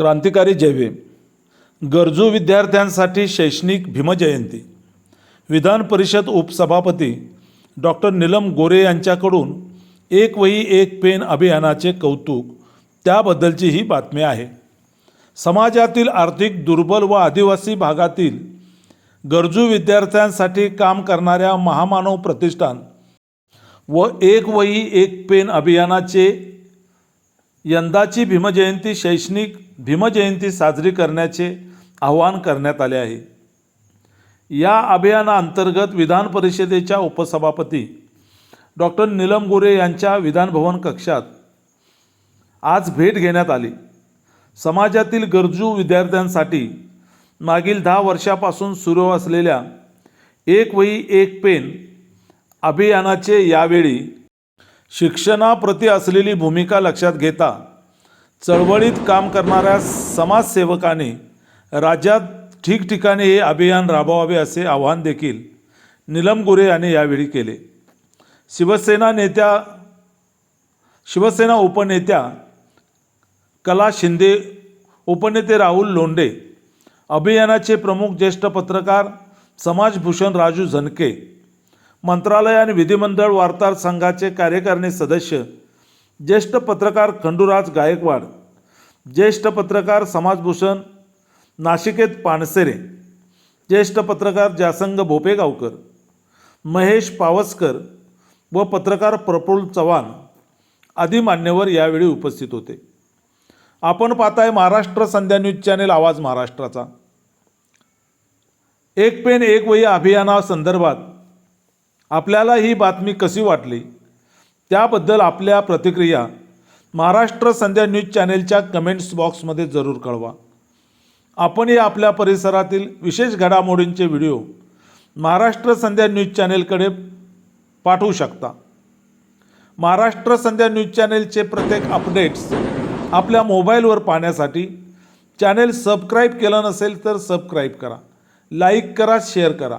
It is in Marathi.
क्रांतिकारी जैवे गरजू विद्यार्थ्यांसाठी शैक्षणिक भीमजयंती विधान परिषद उपसभापती डॉक्टर नीलम गोरे यांच्याकडून एक वही एक पेन अभियानाचे कौतुक त्याबद्दलची ही बातमी आहे. समाजातील आर्थिक दुर्बल व आदिवासी भागातील गरजू विद्यार्थ्यांसाठी काम करणाऱ्या महामानव प्रतिष्ठान व एक वही एक पेन अभियानाचे यंदाची भीमजयंती शैक्षणिक भीमजयंती साजरी करण्याचे आवाहन करण्यात आले आहे. या अभियानाअंतर्गत विधान परिषदेच्या उपसभापती डॉक्टर नीलम गोरे यांच्या विधानभवन कक्षात आज भेट घेण्यात आली. समाजातील गरजू विद्यार्थ्यांसाठी मागील दहा वर्षापासून सुरू असलेल्या एक वही एक पेन अभियानाचे यावेळी शिक्षणाप्रती असलेली भूमिका लक्षात घेता चळवळीत काम करणाऱ्या समाजसेवकाने राज्यात ठिकठिकाणी हे अभियान राबवावे असे आवाहन देखील नीलम गोरे यांनी यावेळी केले. शिवसेना नेत्या शिवसेना उपनेत्या कला शिंदे उपनेते राहुल लोंढे अभियानाचे प्रमुख ज्येष्ठ पत्रकार समाजभूषण राजू झनके मंत्रालय आणि विधिमंडळ वार्ताहर संघाचे कार्यकारिणी सदस्य ज्येष्ठ पत्रकार खंडूराज गायकवाड ज्येष्ठ पत्रकार समाजभूषण नाशिकेत पानसेरे ज्येष्ठ पत्रकार जासंग भोपेगावकर महेश पावसकर व पत्रकार प्रफुल्ल चव्हाण आदी मान्यवर यावेळी उपस्थित होते. आपण पाहताय महाराष्ट्र संध्या न्यूज चॅनेल आवाज महाराष्ट्राचा. एक पेन एक वही अभियानासंदर्भात आपल्याला ही बातमी कशी वाटली? त्याबद्दल आपल्या प्रतिक्रिया महाराष्ट्र संध्या न्यूज चॅनेलच्या कमेंट्स बॉक्समध्ये जरूर कळवा. आपणही आपल्या परिसरातील विशेष घडामोडींचे व्हिडिओ महाराष्ट्र संध्या न्यूज चॅनेलकडे पाठवू शकता. महाराष्ट्र संध्या न्यूज चॅनेलचे प्रत्येक अपडेट्स आपल्या मोबाईलवर पाहण्यासाठी चॅनेल सबस्क्राईब केलं नसेल तर सबस्क्राईब करा. लाईक करा शेअर करा.